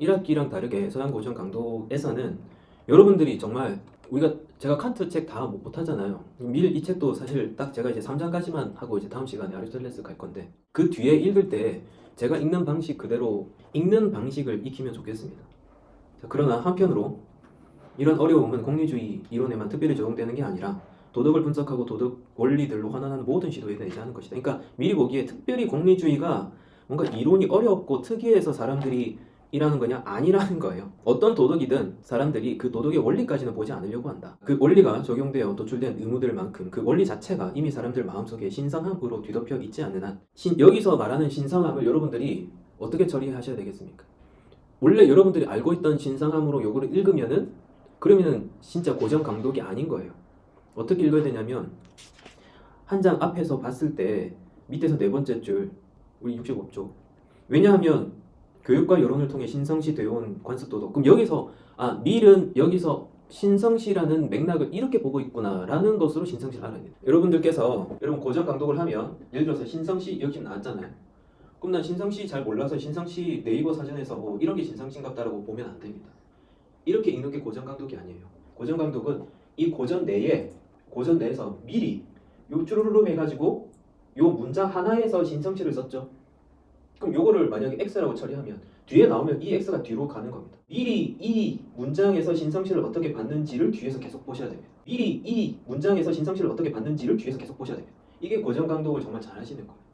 1학기랑 다르게 서양 고전 강도에서는 여러분들이 정말 우리가 제가 칸트 책 다 못 하잖아요. 밀 이 책도 사실 딱 제가 이제 3장까지만 하고 이제 다음 시간에 아리스토텔레스 갈 건데 그 뒤에 읽을 때 제가 읽는 방식 그대로 읽는 방식을 익히면 좋겠습니다. 자, 그러나 한편으로 이런 어려움은 공리주의 이론에만 특별히 적용되는 게 아니라 도덕을 분석하고 도덕 원리들로 환원하는 모든 시도에 대해하는 것이다. 그러니까 미리 보기에 특별히 공리주의가 뭔가 이론이 어렵고 특이해서 사람들이 이라는 거냐 아니라는 거예요. 어떤 도덕이든 사람들이 그 도덕의 원리까지는 보지 않으려고 한다. 그 원리가 적용되어 도출된 의무들만큼 그 원리 자체가 이미 사람들 마음속에 신성함으로 뒤덮여 있지 않는 한 신, 여기서 말하는 신성함을 여러분들이 어떻게 처리하셔야 되겠습니까? 원래 여러분들이 알고 있던 신성함으로 요거를 읽으면은 그러면은 진짜 고정 강독이 아닌 거예요. 어떻게 읽어야 되냐면 한 장 앞에서 봤을 때 밑에서 네 번째 줄 우리 65쪽 왜냐하면 교육과 여론을 통해 신성시 되어온 관습도덕 그럼 여기서 아 밀은 여기서 신성시라는 맥락을 이렇게 보고 있구나라는 것으로 신성시를 알아야 돼요. 여러분들께서 여러분 고정 강독을 하면 예를 들어서 신성시 지금 나왔잖아요. 그럼 난 신성시 잘 몰라서 신성시 네이버 사전에서 뭐 이런 게 신성시인갑다라고 보면 안 됩니다. 이렇게 읽는 게 고정 강독이 아니에요. 고정 강독은 이 고전 내에 고전 내에서 미리 요 쭈루루룸 해가지고 요 문장 하나에서 신성시를 썼죠. 그럼 요거를 만약에 x라고 처리하면 뒤에 나오면 이 x가 뒤로 가는 겁니다. 미리 이 문장에서 신성시를 어떻게 받는지를 뒤에서 계속 보셔야 됩니다. 미리 이 문장에서 신성시를 어떻게 받는지를 뒤에서 계속 보셔야 됩니다. 이게 고정 강독을 정말 잘 하시는 거예요.